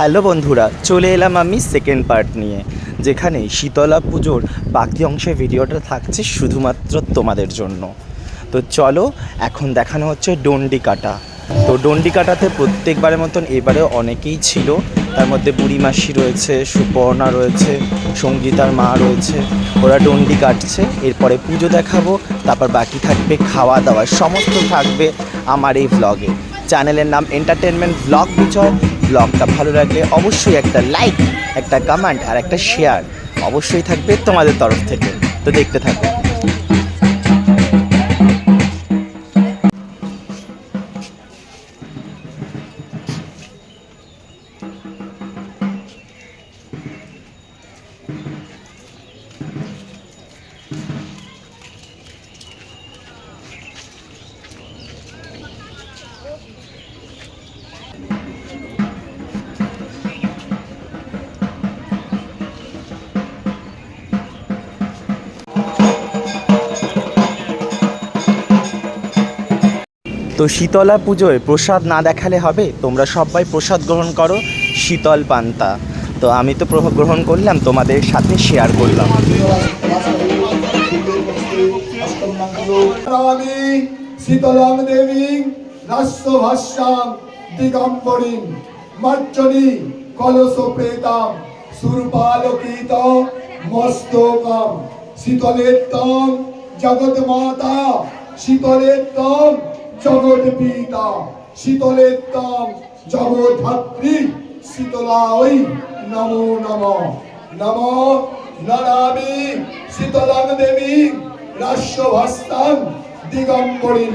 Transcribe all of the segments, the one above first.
Hello বন্ধুরা, চলে এলাম আমি সেকেন্ড পার্ট নিয়ে, যেখানে শীতলা পুজোর বাকি অংশের ভিডিওটা থাকছে শুধুমাত্র তোমাদের জন্য। তো চলো, এখন দেখানো হচ্ছে ডন্ডি কাটা তো ডন্ডি কাটাতে প্রত্যেকবারের মতন এবারে অনেকেই ছিল। তার মধ্যে বুড়ি মাসি রয়েছে, সুপর্ণা রয়েছে, সঙ্গীতার মা রয়েছে, ওরা ডন্ডি কাটছে। এরপরে পুজো দেখাবো, তারপর বাকি থাকবে খাওয়া দাওয়া। সমস্ত থাকবে আমার এই ভ্লগে চ্যানেলের নাম এন্টারটেনমেন্ট ব্লগ বিজয় ব্লগটা ভালো লাগলে অবশ্যই একটা লাইক, একটা কমেন্ট আর একটা শেয়ার অবশ্যই থাকবে তোমাদের তরফ থেকে। তো দেখতে থাকো। তো শীতলা পুজোয় প্রসাদ না দেখালে হবে? তোমরা সবাই প্রসাদ গ্রহণ করো, শীতল পান্তা। তো আমি তো গ্রহণ করলাম, তোমাদের সাথে শেয়ার করলাম। দেবী মস্তকম। শীতলেত্তম জগৎ মাতা শীতলেত্তম জগৎ পিতা শীতলেত্তম জগৎ ভাতৃ শীতলাই নমো নমঃ। নমো ননামি শীতলাং দেবী, রাষ্ট্রভাস্তাং দিগম্বরীং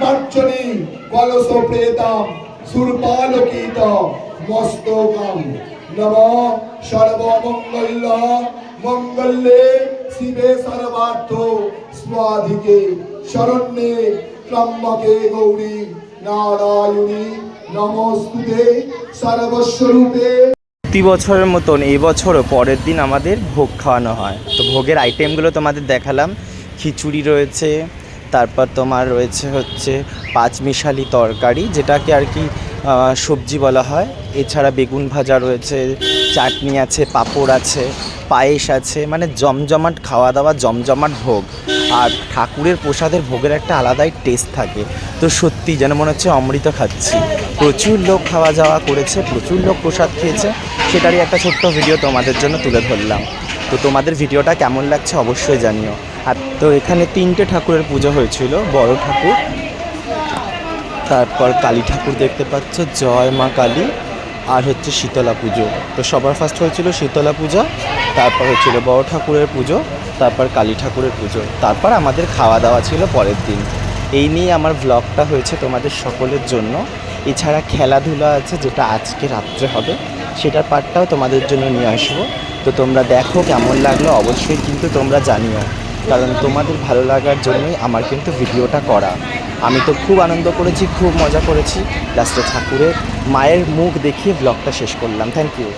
মার্চনী কলস প্রেতাম সুরপালকিত মস্তকম। নম সর্বমঙ্গল মঙ্গলে শিবে সর্বার্থ, স্বাধিকে শরণ্যে ত্রম্বকে গৌরী নারায়ণী, নমস্তুতে, সর্বস্বরূপে। প্রতি বছরের মতন এবছরও পরের দিন আমাদের ভোগ খাওয়ানো হয়। তো ভোগের আইটেমগুলো তোমাদের দেখালাম। খিচুড়ি রয়েছে, তারপর তোমার রয়েছে হচ্ছে পাঁচমিশালি তরকারি, যেটাকে আর কি সবজি বলা হয়। এছাড়া বেগুন ভাজা রয়েছে, চাটনি আছে, পাঁপড় আছে, পায়েস আছে মানে জমজমাট, খাওয়া দাওয়া জমজমাট ভোগ। আর ঠাকুরের প্রসাদের ভোগের একটা আলাদাই টেস্ট থাকে। তো সত্যি যেন মনে হচ্ছে অমৃত খাচ্ছি। প্রচুর লোক খাওয়া যাওয়া করেছে, প্রচুর লোক প্রসাদ খেয়েছে। সেটারই একটা ছোট্ট ভিডিও তোমাদের জন্য তুলে ধরলাম। তো তোমাদের ভিডিওটা কেমন লাগছে অবশ্যই জানিও। আর তো এখানে তিনটে ঠাকুরের পুজো হয়েছিল, বড় ঠাকুর, তারপর কালী ঠাকুর দেখতে পাচ্ছ, জয় মা কালী, আর হচ্ছে শীতলা পুজো। তো সবার ফার্স্ট হয়েছিল শীতলা পূজা তারপর হচ্ছিল বড় ঠাকুরের পুজো, তারপর কালী ঠাকুরের পুজো। তারপর আমাদের খাওয়া দাওয়া ছিল পরের দিন। এই নিয়ে আমার ব্লগটা হয়েছে তোমাদের সকলের জন্য। এছাড়া খেলাধুলা আছে যেটা আজকে রাত্রে হবে, সেটার পার্টটাও তোমাদের জন্য নিয়ে আসব। তো তোমরা দেখো কেমন লাগল, অবশ্যই কিন্তু তোমরা জানিও। কারণ তোমাদের ভালো লাগার জন্যই আমার কিন্তু ভিডিওটা করা। আমি তো খুব আনন্দ করেছি, খুব মজা করেছি। লাস্টে ঠাকুরের মায়ের মুখ দেখিয়ে ব্লগটা শেষ করলাম। Thank you